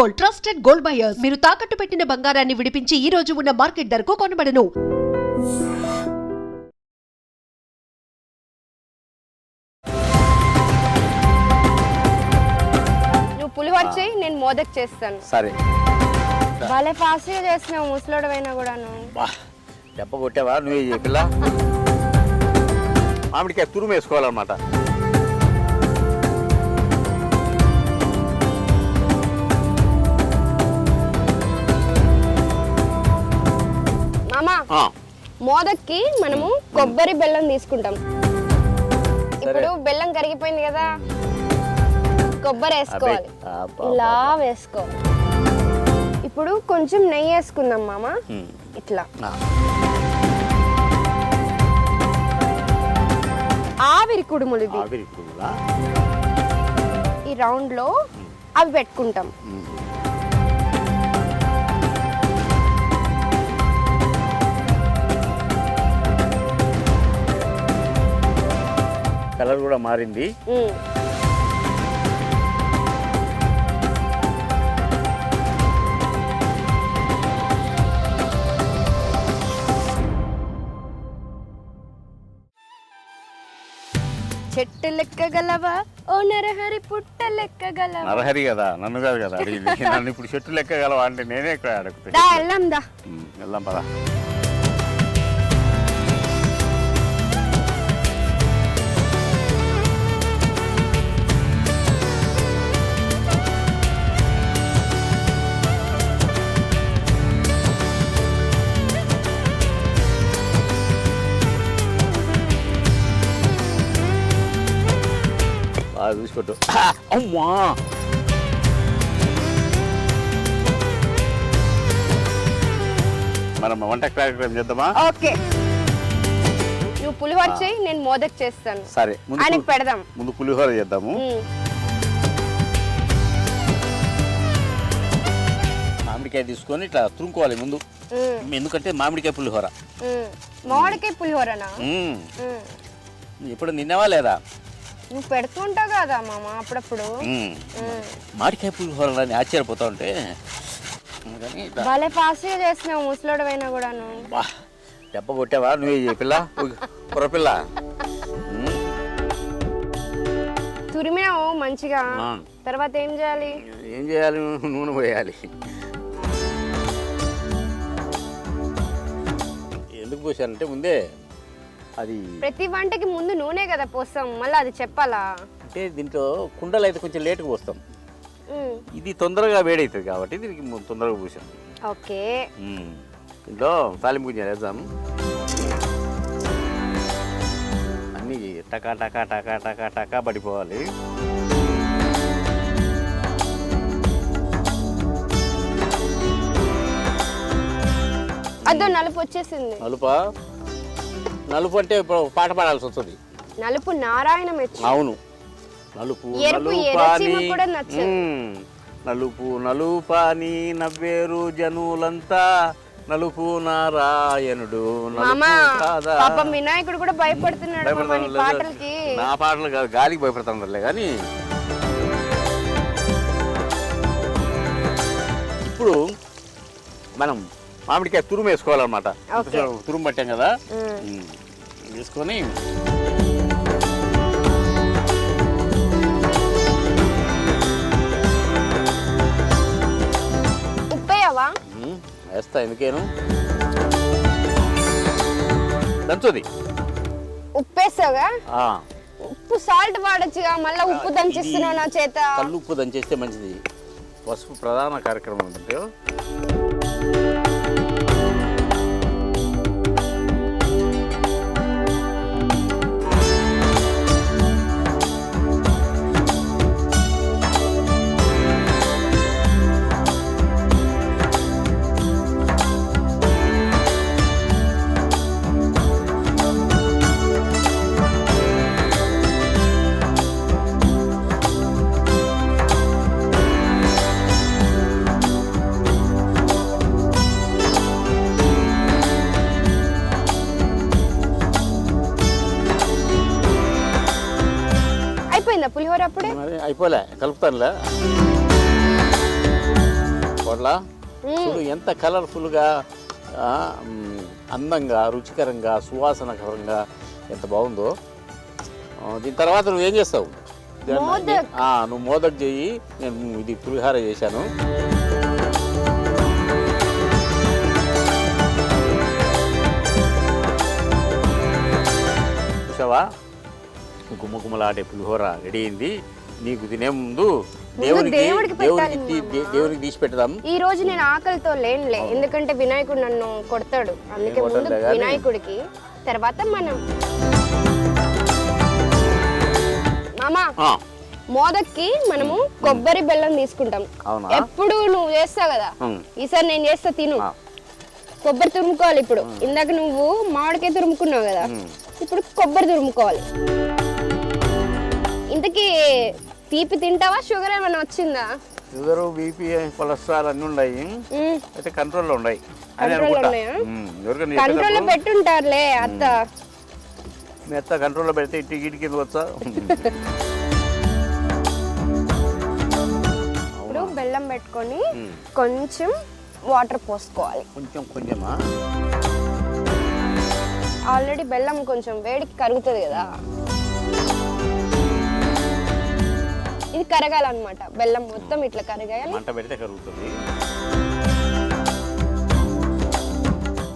Gold trusted gold buyers. మీరు తాకట్టు పెట్టిన బంగారాన్ని విడిపించి ఈ రోజు ఉన్న మార్కెట్ ధరకు కొనబడను. నువ్వు పులిహోర చేయి నేను మోదక్ చేస్తాను. సరే. భలే ఫాస్ట్గా చేస్తున్నావు ముసలోడవైనా కూడాను. బా దెబ్బ కొట్టావా నువ్వే చేయి పిల్ల? మామిడికాయ తురుము వేసుకోవాలన్నమాట. మోదక్కి మనము కొబ్బరి బెల్లం తీసుకుంటాం. ఇప్పుడు బెల్లం కరిగిపోయింది కదా. కొబ్బరి వేసుకోవాలి. ఇలా వేసుకోవాలి ఇప్పుడు కొంచెం నెయ్యి వేసుకుందాం మామ. ఇట్లా. ఆవిరి కుడుములు? ఈ రౌండ్లో అవి పెట్టుకుంటాం. కూడా మారింది. చెట్టు లెక్కగలవా ఓ నరహరి పుట్ట లెక్కగలవా నరహరి కదా నన్ను కాదు కదా. అడిగింది నన్ను ఇప్పుడు చెట్టు లెక్కగలవా అంటే నేనే ఇక్కడ అడుగుతా. దా వెళ్దాం దా. ఉమ్, వెళ్దాం పదా. చూసిపెట్టు అమ్మా. మనం వంట కార్యక్రమం చేద్దామా? ఓకే. నువ్వు పులిహోర చేయి నేను మోదక్ చేస్తాను. సరే ముందు ఆయనకి పెడదాం. ముందు పులిహోర చేద్దాము. మామిడికాయ తీసుకొని ఇట్లా తురుముకోవాలి ముందు. ఎందుకంటే మామిడికాయ పులిహోర. మామిడికాయ పులిహోరనా. ఎప్పుడు నిన్నవా లేదా? నువ్వు పెడుతుంటావు కదా మామ అప్పుడప్పుడు. మామిడికాయ పులిహోర అని ఆశ్చర్యపోతా ఉంటే. భలే ఫాస్ట్గా చేస్తున్నావు ముసలోడవైనా కూడాను. బా దెబ్బ కొట్టావా? నువ్వే పిల్ల? కుర్రపిల్ల. తురిమినావు మంచిగా. తర్వాత ఏం చేయాలి? ఏం చేయాలి? నూనె పోయాలి. ఎందుకు పోసానంటే ముందే అది ప్రతి వంటకి ముందు నూనె కదా పోస్తాం మళ్ళీ అది చెప్పాలా? అంటే దీంట్లో కుండలు అయితే కొంచెం లేటుగా పోస్తాం. ఇది తొందరగా వేడవుతుంది కాబట్టి దీనికి తొందరగా పూసాం. ఓకే. దీంట్లో తాలింపు గింజలు వేద్దాం. అన్నీ టకా టకా టకా టకా టకా పడిపోవాలి. అదో నలుపు వచ్చేసింది. నలుప? నలుపు అంటే ఇప్పుడు పాట పాడాల్సి వస్తుంది. నలుపు నారాయణ మెచ్చు. అవును. నలుపు నలుపాని. నలుపు నలుపాని నవ్వేరు జనులంతా నలుపు నారాయణుడు పాపం వినాయకుడు కూడా భయపడుతున్నాడు నీ భయపడతాను పాటలకి. నా పాటలు కాదు గాలికి భయపడతానులే కానీ ఇప్పుడు మనం మామిడికాయ తురుము వేసుకోవాలన్నమాట. తురుము పట్టాం కదా? వేసుకొని ఉప్పేయవా? వేస్తా ఎందుకేను? దంచుది. ఉప్పేసావుగా ఉప్పు సాల్ట్ వాడచ్చుగా మళ్ళీ ఉప్పు దంచిస్తున్నావు నా చేత. కళ్ళు ఉప్పు దంచేస్తే మంచిది. పసుపు ప్రధాన కార్యక్రమం ఏంటంటే అయిపోలే కలుపుతానులే. కోట్ల చూడు ఎంత కలర్ఫుల్గా అందంగా రుచికరంగా సువాసనకరంగా ఎంత బాగుందో. దీని తర్వాత నువ్వు ఏం చేస్తావు? నువ్వు మోదక్ చెయ్యి నేను ఇది పులిహార చేశాను. చూసావా? గుమ్మ గుమ్మలాడే పులిహోర రెడీ అయింది. నీకు తినే ముందు దేవుడికి పెట్టాలి తీ- దే- తీసి పెడదాం. ఈ రోజు నేను ఆకలితో లేనులే. ఎందుకంటే వినాయకుడు నన్ను కొడతాడు. అందుకే ముందు. వినాయకుడికి తర్వాత మనం. మామా ఆ, మోదక్కి మనము కొబ్బరి బెల్లం తీసుకుంటాం. అవునా? ఎప్పుడు నువ్వు చేస్తావు కదా? ఉమ్. ఈసారి నేను చేస్తా తిను. ఆ. కొబ్బరి తురుముకోవాలి ఇప్పుడు. ఇందాక నువ్వు మామిడికాయ తురుముకున్నావు కదా. ఇప్పుడు కొబ్బరి తురుముకోవాలి. ఇంతకీ తీపి తింటావా? షుగర్ ఏమైనా వచ్చిందా? షుగరు బీపీ కొలెస్ట్రాల్ అన్నీ ఉన్నాయి. అయితే కంట్రోల్లో ఉన్నాయి. అని అనుకుంటా? ఉమ్, ఎవరికైనా కంట్రోల్లో పెట్టుంటారులే అత్త. మెత్త కంట్రోల్లో పెడితే ఇంటికి ఇంటికి కింద వచ్చా? ఇప్పుడు బెల్లం పెట్టుకొని. కొంచెం వాటర్ పోసుకోవాలి. కొంచెం కొంచెమా? ఆల్రెడీ బెల్లం కొంచెం వేడికి కరుగుతుంది కదా. కరగాలన్నమాట. బెల్లం మొత్తం ఇట్లా కరగాలి. మంట పెడితే కరుగుతుంది.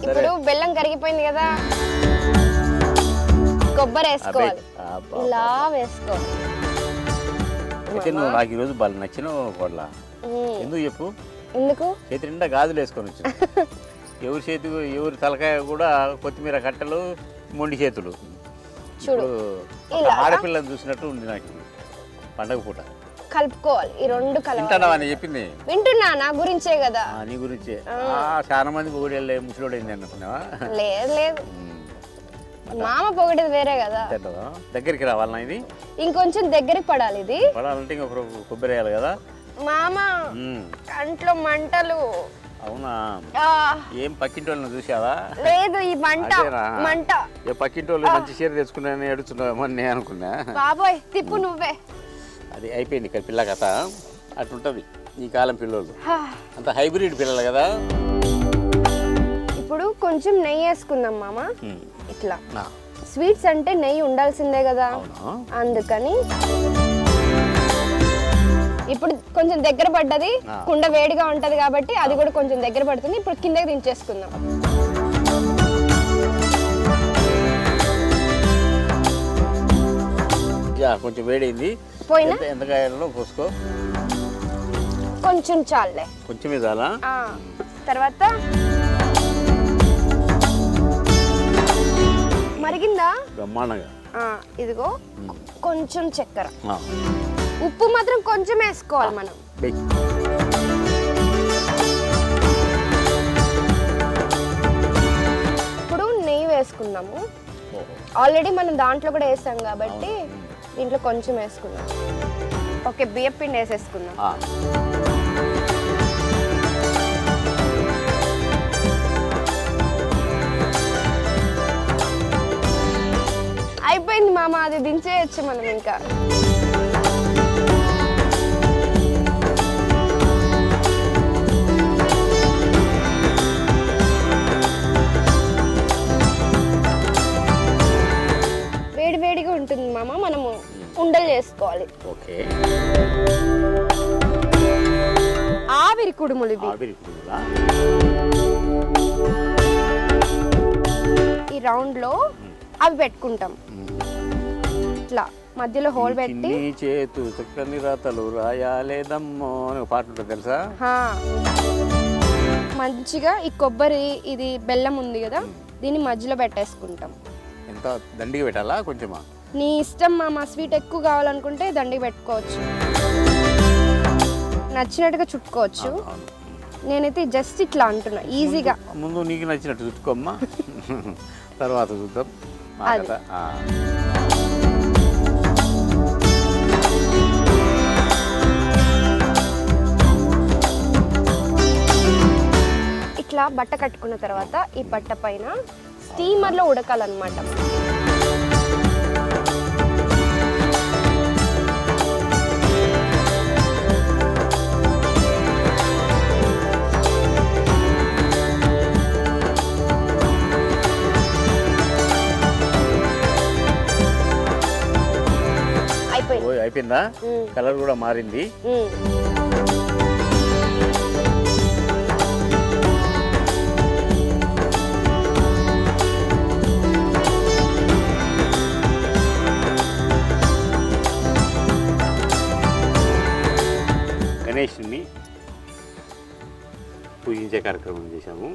ఇప్పుడు బెల్లం కరిగిపోయింది కదా. కొబ్బరి వేసుకోవాలి. ఇలా వేసుకోవాలి. అయితే నువ్వు నాకు ఈరోజు బాగా నచ్చిన కోడ్ల ఎందుకు చెప్పు? ఎందుకు? చేతి నిండా గాజులు వేసుకొని వచ్చి ఎవరి చేతి ఎవరి తలకాయ కూడా కొత్తిమీర కట్టలు మొండి చేతులు. చూడు. ఆడపిల్లని చూసినట్టు ఉంది నాకు. పండగ పూట. కలుపుకోవాలి. ఈ రెండు కలవాలి. చెప్పింది? వింటున్నా నా గురించే కదా. నీ గురించే. చాలా మంది పొగిడేళ్ళే ముసలోడైంది అనుకున్నావా? లేదు లేదు. మామ. పొగటిది వేరే కదా? దగ్గరికి రావాలన్నా ఇది? ఇంకొంచెం దగ్గరికి పడాలి ఇది. పడాలంటే ఇంకా కొ- కొబ్బరి వేయాలి కదా? మామ. కంట్లో మంటలు. అవునా? ఏం పక్కింటి వాళ్ళని చూసావా లేదు ఈ మంట? మంట. ఏ పక్కింటి వాళ్ళు మంచి చీర తెచ్చుకున్నానని ఏడుచున్నామో అని నేను అనుకున్నా. బాబోయ్ తిప్పు నువ్వే. అది అయిపోయింది ఇక్కడ పిల్ల కథ. అట్లుంటుంది ఈ కాలం పిల్లలు. అంత హైబ్రిడ్ పిల్లలు కదా? ఇప్పుడు కొంచెం నెయ్యి వేసుకుందాం మామ. ఇట్లా. స్వీట్స్ అంటే నెయ్యి ఉండాల్సిందే కదా. అందుకని ఇప్పుడు కొంచెం దగ్గర పడ్డది. కుండ వేడిగా ఉంటది కాబట్టి అది కూడా కొంచెం దగ్గర పడుతుంది. ఇప్పుడు కిందకి దించేసుకుందాం. కొంచెం వేడైంది. పోయినా? ఎంత కాయాలో పోసుకో. కొంచెం చాలే కొంచెమే చాలా ఆ, తర్వాత? మరిగిందా? బ్రహ్మాండంగా. ఇదిగో కొంచెం చక్కెర. ఉప్పు మాత్రం కొంచెం వేసుకోవాలి మనం. ఇప్పుడు నెయ్యి వేసుకుందాము. ఆల్రెడీ మనం దాంట్లో కూడా వేసాం కాబట్టి దీంట్లో కొంచెం వేసుకుందాం ఓకే బియ్యం పిండి వేసేసుకుందాం అయిపోయింది మామ అది దించేయచ్చు మనం ఇంకా. ఉండలు చేసుకోవాలి ఓకే. ఆవిరి కుడుములు ఇవి. ఆవిరి పురుగులా? ఈ రౌండ్లో అవి పెట్టుకుంటాం. ఇట్లా మధ్యలో హోల్ పెట్టి చిన్ని చేతు చక్కని రాతలు రాయాలేదమ్మో అని ఒక పాట ఉంటుంది తెలుసా? హా. మంచిగా ఈ కొబ్బరి ఇది బెల్లం ఉంది కదా దీన్ని మధ్యలో పెట్టేసుకుంటాం. ఎంత దండిగా పెట్టాలా కొంచెమా? నీ ఇష్టం మా స్వీట్ ఎక్కువ కావాలనుకుంటే దండికి పెట్టుకోవచ్చు. నచ్చినట్టుగా చుట్టుకోవచ్చు. నేనైతే జస్ట్ ఇట్లా అంటున్నా ఈజీగా ముందు నీకు నచ్చినట్టు చుట్టుకోమ్మా తర్వాత చూద్దాం. ఇట్లా బట్ట కట్టుకున్న తర్వాత ఈ బట్ట పైన స్టీమర్లో ఉడకాలన్నమాట. ఉమ్, కలర్ కూడా మారింది. గణేష్ని పూజించే కార్యక్రమం చేశాము.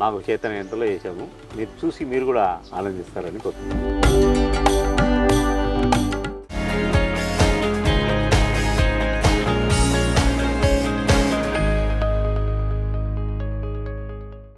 మాకు చేతన ఎంతలో చేశాము. మీరు చూసి మీరు కూడా ఆనందిస్తారని కోరుతున్నాను